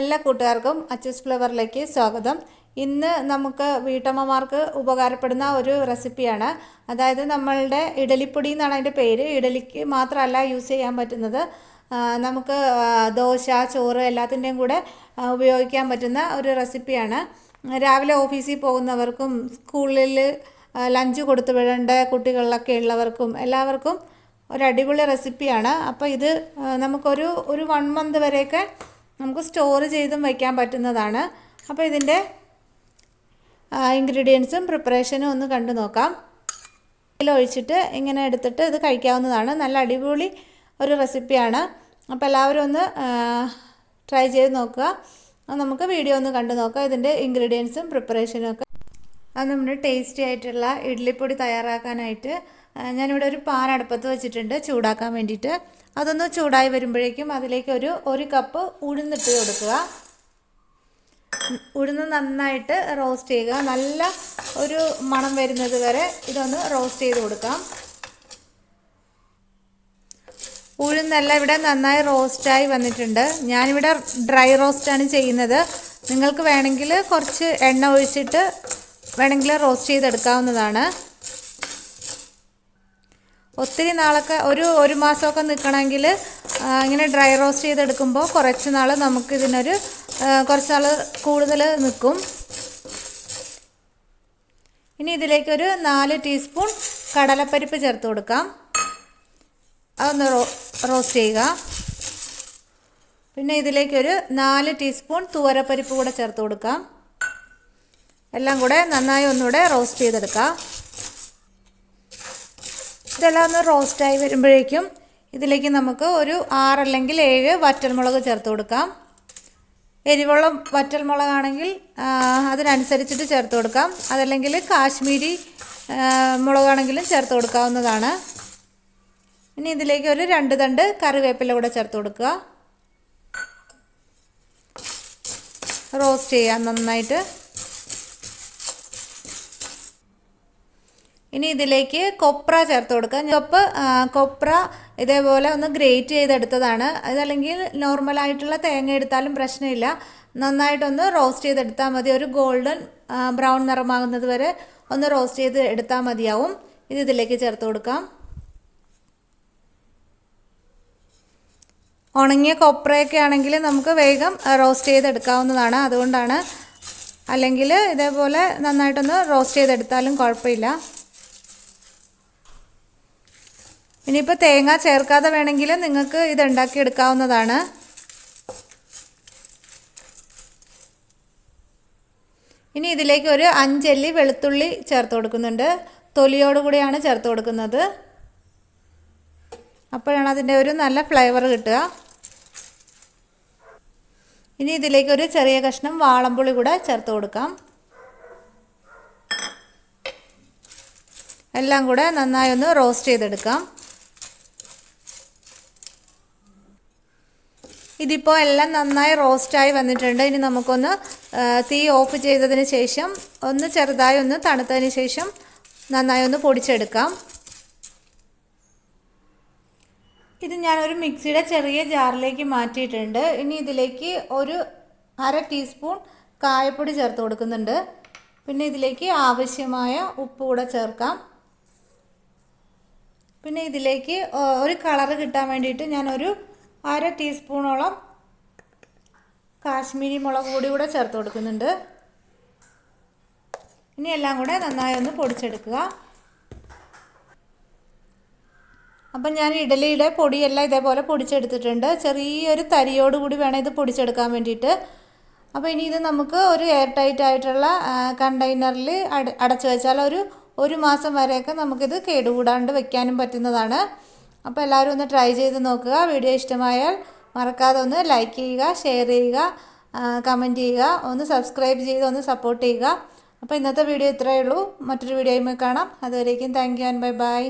എല്ലാ കൂട്ടുകാർക്കും അച്ചസ് ഫ്ലവറിലേക്ക് സ്വാഗതം. ഇന്ന് നമുക്ക് വീട്ടമ്മമാർക്ക് ഉപകാരപ്പെടുന്ന ഒരു റെസിപ്പിയാണ്. അതായത് നമ്മളുടെ ഇഡലിപ്പൊടി എന്നാണ് അതിന്റെ പേര്. ഇഡലിക്ക് മാത്രമല്ല യൂസ് ചെയ്യാൻ പറ്റുന്നത്. നമുക്ക് ദോശ ചോറ് എല്ലാത്തിന്റെയും കൂടെ ഉപയോഗിക്കാൻ പറ്റുന്ന ഒരു റെസിപ്പിയാണ്. രാവിലെ ഓഫീസിൽ പോകുന്നവർക്കും സ്കൂളിൽ ലഞ്ച് കൊടുത്തു വിടേണ്ട കുട്ടികളിലൊക്കെ ഉള്ളവർക്കും എല്ലാവർക്കും ഒരു അടിപൊളി റെസിപ്പിയാണ്. അപ്പോൾ ഇത് നമുക്കൊരു ഒരു വൺ മന്ത് വരെയൊക്കെ നമുക്ക് സ്റ്റോർ ചെയ്തും വയ്ക്കാൻ പറ്റുന്നതാണ്. അപ്പോൾ ഇതിന്റെ ഇൻഗ്രീഡിയൻസും പ്രിപ്പറേഷനും ഒന്ന് കണ്ടു നോക്കാം. ഒഴിച്ചിട്ട് ഇങ്ങനെ എടുത്തിട്ട് ഇത് കഴിക്കാവുന്നതാണ്. നല്ല അടിപൊളി ഒരു റെസിപ്പിയാണ് അപ്പോൾ എല്ലാവരും ഒന്ന് ട്രൈ ചെയ്ത് നോക്കുക. നമുക്ക് വീഡിയോ ഒന്ന് കണ്ടു നോക്കാം. ഇതിന്റെ ഇൻഗ്രീഡിയൻസും പ്രിപ്പറേഷനും ഒക്കെ. അത് നമ്മുടെ ടേസ്റ്റി ആയിട്ടുള്ള ഇഡ്ഡലിപ്പൊടി തയ്യാറാക്കാനായിട്ട് ഞാനിവിടെ ഒരു പാൻ അടുപ്പത്ത് വെച്ചിട്ടുണ്ട് ചൂടാക്കാൻ വേണ്ടിയിട്ട്. അതൊന്ന് ചൂടായി വരുമ്പോഴേക്കും അതിലേക്ക് ഒരു ഒരു കപ്പ് ഉഴുന്നിട്ട് കൊടുക്കുക. ഉഴുന്ന് നന്നായിട്ട് റോസ്റ്റ് ചെയ്യുക. നല്ല ഒരു മണം വരുന്നത് വരെ ഇതൊന്ന് റോസ്റ്റ് ചെയ്ത് കൊടുക്കാം. ഉഴുന്നെല്ലാം ഇവിടെ നന്നായി റോസ്റ്റായി വന്നിട്ടുണ്ട്. ഞാനിവിടെ ഡ്രൈ റോസ്റ്റാണ് ചെയ്യുന്നത്. നിങ്ങൾക്ക് വേണമെങ്കിൽ കുറച്ച് എണ്ണ ഒഴിച്ചിട്ട് വേണമെങ്കിൽ റോസ്റ്റ് ചെയ്തെടുക്കാവുന്നതാണ്. ഒത്തിരി നാളൊക്കെ ഒരു ഒരു മാസമൊക്കെ നിൽക്കണമെങ്കിൽ ഇങ്ങനെ ഡ്രൈ റോസ്റ്റ് ചെയ്തെടുക്കുമ്പോൾ കുറച്ച് നാൾ നമുക്കിതിനൊരു ഇതിനൊരു കുറച്ച് നാൾ കൂടുതൽ നിൽക്കും. ഇനി ഇതിലേക്കൊരു നാല് ടീസ്പൂൺ കടലപ്പരിപ്പ് ചേർത്ത് കൊടുക്കാം. അതൊന്ന് റോസ്റ്റ് ചെയ്യുക. പിന്നെ ഇതിലേക്കൊരു നാല് ടീസ്പൂൺ തുവരപ്പരിപ്പ് കൂടെ ചേർത്ത് കൊടുക്കാം. എല്ലാം കൂടെ നന്നായി ഒന്നുകൂടെ റോസ്റ്റ് ചെയ്തെടുക്കാം. ഇതെല്ലാം ഒന്ന് റോസ്റ്റായി വരുമ്പോഴേക്കും ഇതിലേക്ക് നമുക്ക് ഒരു ആറല്ലെങ്കിൽ ഏഴ് വറ്റൽമുളക് ചേർത്ത് കൊടുക്കാം. എരിവുള്ള വറ്റൽമുളകാണെങ്കിൽ അതിനനുസരിച്ചിട്ട് ചേർത്ത് കൊടുക്കാം. അതല്ലെങ്കിൽ കാശ്മീരി മുളകാണെങ്കിലും ചേർത്ത് കൊടുക്കാവുന്നതാണ്. ഇനി ഇതിലേക്ക് ഒരു രണ്ട് തണ്ട് കറിവേപ്പില കൂടെ ചേർത്ത് കൊടുക്കുക. റോസ്റ്റ് ചെയ്യാം നന്നായിട്ട്. ഇനി ഇതിലേക്ക് കൊപ്ര ചേർത്ത് കൊടുക്കുക. ചുവപ്പ് കൊപ്ര ഇതേപോലെ ഒന്ന് ഗ്രേറ്റ് ചെയ്തെടുത്തതാണ്. അതല്ലെങ്കിൽ നോർമലായിട്ടുള്ള തേങ്ങ എടുത്താലും പ്രശ്നമില്ല. നന്നായിട്ടൊന്ന് റോസ്റ്റ് ചെയ്തെടുത്താൽ മതി. ഒരു ഗോൾഡൻ ബ്രൗൺ നിറമാകുന്നത് വരെ ഒന്ന് റോസ്റ്റ് ചെയ്ത് എടുത്താൽ മതിയാവും. ഇത് ഇതിലേക്ക് ചേർത്ത് കൊടുക്കാം. ഉണങ്ങിയ കൊപ്രയൊക്കെ ആണെങ്കിൽ നമുക്ക് വേഗം റോസ്റ്റ് ചെയ്തെടുക്കാവുന്നതാണ്. അതുകൊണ്ടാണ്. അല്ലെങ്കിൽ ഇതേപോലെ നന്നായിട്ടൊന്ന് റോസ്റ്റ് ചെയ്തെടുത്താലും കുഴപ്പമില്ല. ഇനിയിപ്പോൾ തേങ്ങ ചേർക്കാതെ വേണമെങ്കിൽ നിങ്ങൾക്ക് ഇത് ഉണ്ടാക്കി എടുക്കാവുന്നതാണ് ഇനി ഇതിലേക്ക് ഒരു അഞ്ചല്ലി വെളുത്തുള്ളി ചേർത്ത് കൊടുക്കുന്നുണ്ട്. തൊലിയോടുകൂടിയാണ് ചേർത്ത് കൊടുക്കുന്നത്. അപ്പോഴാണ് അതിന്റെ ഒരു നല്ല ഫ്ലേവർ കിട്ടുക. ഇനി ഇതിലേക്ക് ഒരു ചെറിയ കഷ്ണം വാളംപുളി കൂടെ ചേർത്ത് കൊടുക്കാം. എല്ലാം കൂടെ നന്നായി ഒന്ന് റോസ്റ്റ് ചെയ്തെടുക്കാം. ഇതിപ്പോൾ എല്ലാം നന്നായി റോസ്റ്റായി വന്നിട്ടുണ്ട്. ഇനി നമുക്കൊന്ന് തീ ഓഫ് ചെയ്തതിന് ശേഷം ഒന്ന് ചെറുതായി ഒന്ന് തണുത്തതിന് ശേഷം നന്നായി ഒന്ന് പൊടിച്ചെടുക്കാം. ഇത് ഞാനൊരു മിക്സിയുടെ ചെറിയ ജാറിലേക്ക് മാറ്റിയിട്ടുണ്ട്. ഇനി ഇതിലേക്ക് ഒരു അര ടീസ്പൂൺ കായപ്പൊടി ചേർത്ത് കൊടുക്കുന്നുണ്ട്. പിന്നെ ഇതിലേക്ക് ആവശ്യമായ ഉപ്പ് കൂടെ ചേർക്കാം. പിന്നെ ഇതിലേക്ക് ഒരു കളറ് കിട്ടാൻ വേണ്ടിയിട്ട് ഞാനൊരു അര ടീസ്പൂണോളം കാശ്മീരി മുളക് പൊടി കൂടെ ചേർത്ത് കൊടുക്കുന്നുണ്ട്. ഇനി എല്ലാം കൂടെ നന്നായി ഒന്ന് പൊടിച്ചെടുക്കുക. അപ്പം ഞാൻ ഇഡലിയുടെ പൊടിയെല്ലാം ഇതേപോലെ പൊടിച്ചെടുത്തിട്ടുണ്ട്. ചെറിയൊരു തരിയോട് കൂടി വേണം ഇത് പൊടിച്ചെടുക്കാൻ വേണ്ടിയിട്ട്. അപ്പോൾ ഇനി ഇത് നമുക്ക് ഒരു എയർ ടൈറ്റ് ആയിട്ടുള്ള കണ്ടെയ്നറിൽ അട അടച്ചു വെച്ചാൽ ഒരു ഒരു മാസം വരെയൊക്കെ നമുക്കിത് കേടുകൂടാണ്ട് വെക്കാനും പറ്റുന്നതാണ്. അപ്പോൾ എല്ലാവരും ഒന്ന് ട്രൈ ചെയ്ത് നോക്കുക. വീഡിയോ ഇഷ്ടമായാൽ മറക്കാതെ ഒന്ന് ലൈക്ക് ചെയ്യുക ഷെയർ ചെയ്യുക കമന്റ് ചെയ്യുക ഒന്ന് സബ്സ്ക്രൈബ് ചെയ്ത് ഒന്ന് സപ്പോർട്ട് ചെയ്യുക. അപ്പോൾ ഇന്നത്തെ വീഡിയോ ഇത്രയേ ഉള്ളൂ. മറ്റൊരു വീഡിയോയുമായി കാണാം. അതുവരേക്കും thank you and bye bye